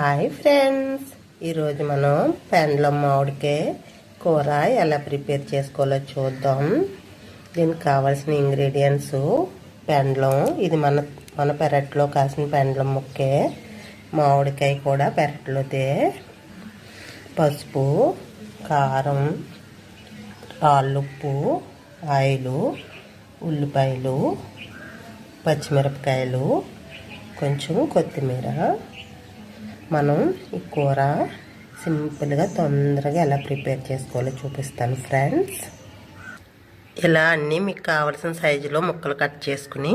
Hi friends. ఈరోజు మనం పెండ్లం మామిడికాయ కూర ఎలా ప్రిపేర్ చేసుకోవాలో చూద్దాం. దీనికి కావాల్సిన ఇంగ్రీడియంట్స్ పెండ్లం ఇది మన మన పెరట్లో కాసిన పెండ్లం ముక్కే మామిడికాయ కూడా పెరట్లోదే. పసుపు కారం రాళ్ళుప్పు ఆయిలు ఉల్లిపాయలు పచ్చిమిరపకాయలు కొంచెం కొత్తిమీర. మనం ఈ కూర సింపుల్గా తొందరగా ఎలా ప్రిపేర్ చేసుకోవాలో చూపిస్తాను ఫ్రెండ్స్. ఇలా అన్నీ మీకు కావాల్సిన సైజులో ముక్కలు కట్ చేసుకుని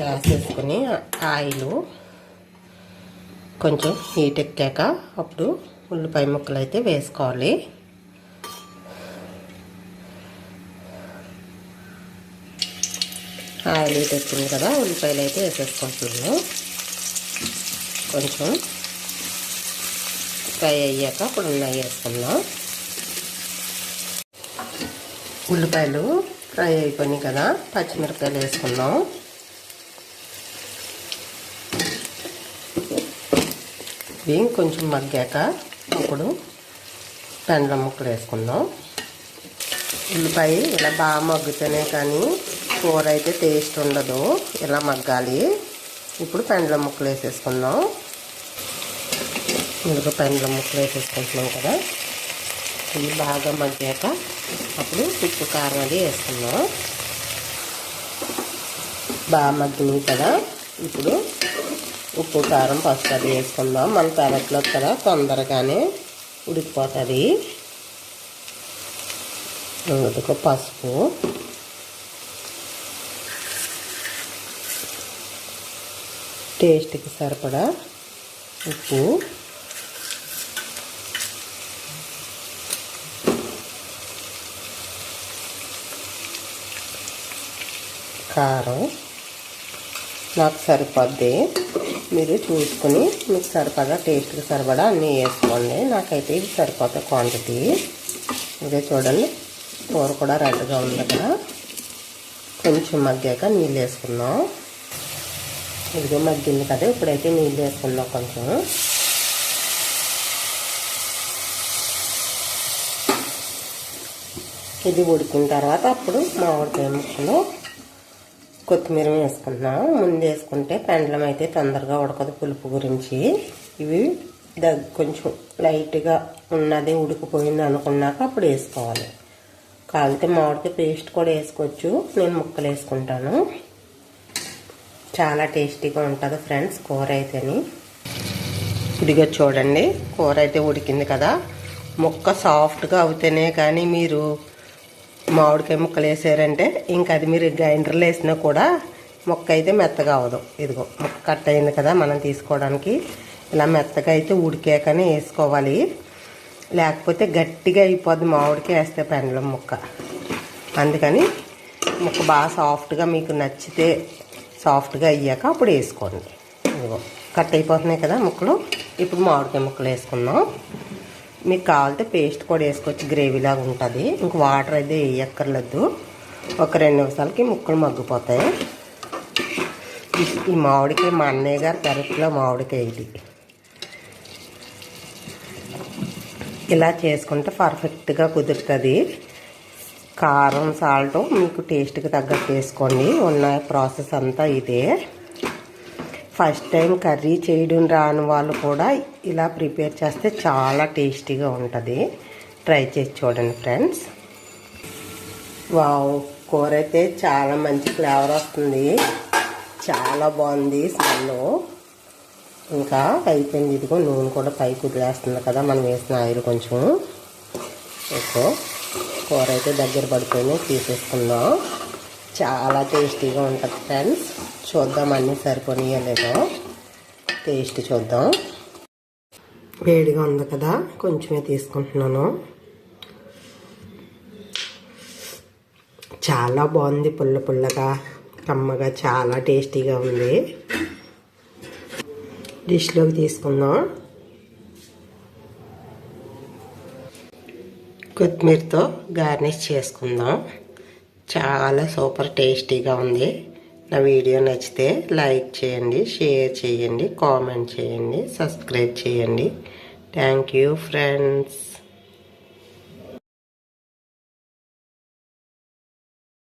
రాసేసుకుని ఆయిల్ కొంచెం హీట్ ఎక్కాక అప్పుడు ఉల్లిపాయ ముక్కలు అయితే వేసుకోవాలి. ఆయిల్ హీట్ కదా ఉల్లిపాయలు అయితే వేసేసుకుంటున్నాను. కొంచెం ఫ్రై అయ్యాక అప్పుడు ఉన్నాయి వేసుకున్నాం ఉల్లిపాయలు ఫ్రై అయిపోయినాయి కదా పచ్చిమిరపకాయలు వేసుకున్నాం ఇవి కొంచెం మగ్గాక అప్పుడు పెండ్ల ముక్కలు వేసుకుందాం. ఉల్లిపాయ ఇలా బాగా మగ్గుతూనే కానీ కూర అయితే టేస్ట్ ఉండదు. ఇలా మగ్గాలి? ఇప్పుడు పెండ్ల ముక్కలు వేసేసుకుందాం. ముందుకు పెండ్ల ముక్కలు వేసేసుకుంటున్నాం కదా. ఇవి బాగా మగ్గాక అప్పుడు ఉప్పు కారం అది వేసుకుందాం. బాగా మగ్గినాయి కదా. ఇప్పుడు ఉప్పు కారం పసుపు అది వేసుకుందాం. మన పెరట్లో కదా తొందరగానే ఉడికిపోతుంది. ఇందుకు పసుపు. టేస్ట్కి సరిపడా ఉప్పు. కారం. నాకు సరిపోద్ది మీరు చూసుకుని మీకు సరిపడా టేస్ట్కి సరిపడా అన్నీ వేసుకోండి. నాకైతే ఇది సరిపోతాయి క్వాంటిటీ. ఇదే చూడండి. కూర కూడా రెడ్గా ఉంది కదా. కొంచెం మగ్గాక నీళ్ళు వేసుకుందాం. ఇదిగో మగ్గింది కదా ఇప్పుడైతే నీళ్ళు వేసుకుందాం కొంచెం. ఇది ఉడికిన తర్వాత అప్పుడు మామిడికాయ ముక్కలు కొత్తిమీర వేసుకుంటున్నాం ముందు వేసుకుంటే పెండలం అయితే తొందరగా ఉడకదు పులుపు గురించి. ఇవి దగ్గ కొంచెం లైట్గా ఉన్నది ఉడికిపోయింది అనుకున్నాక అప్పుడు వేసుకోవాలి. కాలితే మామిడికాయ పేస్ట్ కూడా వేసుకోవచ్చు. నేను ముక్కలు వేసుకుంటాను. చాలా టేస్టీగా ఉంటుంది ఫ్రెండ్స్ కూర అయితేని. ఇదిగో చూడండి కూర అయితే ఉడికింది కదా. ముక్క సాఫ్ట్గా అవుతేనే కానీ మీరు మామిడికాయ ముక్కలు వేసారంటే ఇంకా అది మీరు గ్రైండర్లో వేసినా కూడా ముక్క అయితే మెత్తగా అవ్వదు. ఇదిగో ముక్క కట్ అయింది కదా మనం తీసుకోవడానికి. ఇలా మెత్తగా అయితే ఉడికాకనే వేసుకోవాలి. లేకపోతే గట్టిగా అయిపోద్ది మామిడికాయ వేస్తే పెండలం ముక్క. అందుకని ముక్క బాగా సాఫ్ట్గా మీకు నచ్చితే సాఫ్ట్గా అయ్యాక అప్పుడు వేసుకోండి. ఇదిగో కట్ అయిపోతున్నాయి కదా ముక్కలు. ఇప్పుడు మామిడికాయ ముక్కలు వేసుకుందాం. మీకు కావాలంటే పేస్ట్ కూడా వేసుకోవచ్చు గ్రేవీలాగా ఉంటుంది. ఇంక వాటర్ అయితే వేయక్కర్లేదు. ఒక రెండు నిమిషాలకి ముక్కలు మగ్గిపోతాయి. ఈ మామిడికాయ మా అన్నయ్య గారు పెరట్లో మామిడికాయ ఇది. ఇలా చేసుకుంటే పర్ఫెక్ట్గా కుదురుతుంది. కారం సాల్ట్ మీకు టేస్ట్కి తగ్గట్టు వేసుకోండి. ఉన్న ప్రాసెస్ అంతా ఇదే. ఫస్ట్ టైం కర్రీ చేయడం రాని వాళ్ళు కూడా ఇలా ప్రిపేర్ చేస్తే చాలా టేస్టీగా ఉంటుంది. ట్రై చేసి చూడండి ఫ్రెండ్స్. వావ్ కూర అయితే చాలా మంచి ఫ్లేవర్ వస్తుంది. చాలా బాగుంది స్మెల్. ఇంకా అయిపోయింది. ఇదిగో నూనె కూడా పైకి వదిలేస్తుంది కదా మనం వేసిన ఆయిల్ కొంచెం. ఎక్కువ కూర అయితే దగ్గర పడిపోయినాయి తీసేసుకుందాం. చాలా టేస్టీగా ఉంటుంది ఫ్రెండ్స్. చూద్దాం అన్నీ సరిపోయినాయో లేదో టేస్ట్ చూద్దాం. వేడిగా ఉంది కదా కొంచెమే తీసుకుంటున్నాను. చాలా బాగుంది పుల్ల పుల్లగా కమ్మగా చాలా టేస్టీగా ఉంది. డిష్లోకి తీసుకుందాం. కొత్తిమీరతో గార్నిష్ చేసుకుందాం. చాలా సూపర్ టేస్టీగా ఉంది. నా వీడియో నచ్చితే లైక్ చేయండి షేర్ చేయండి కామెంట్ చేయండి సబ్స్క్రైబ్ చేయండి. Thank you friends.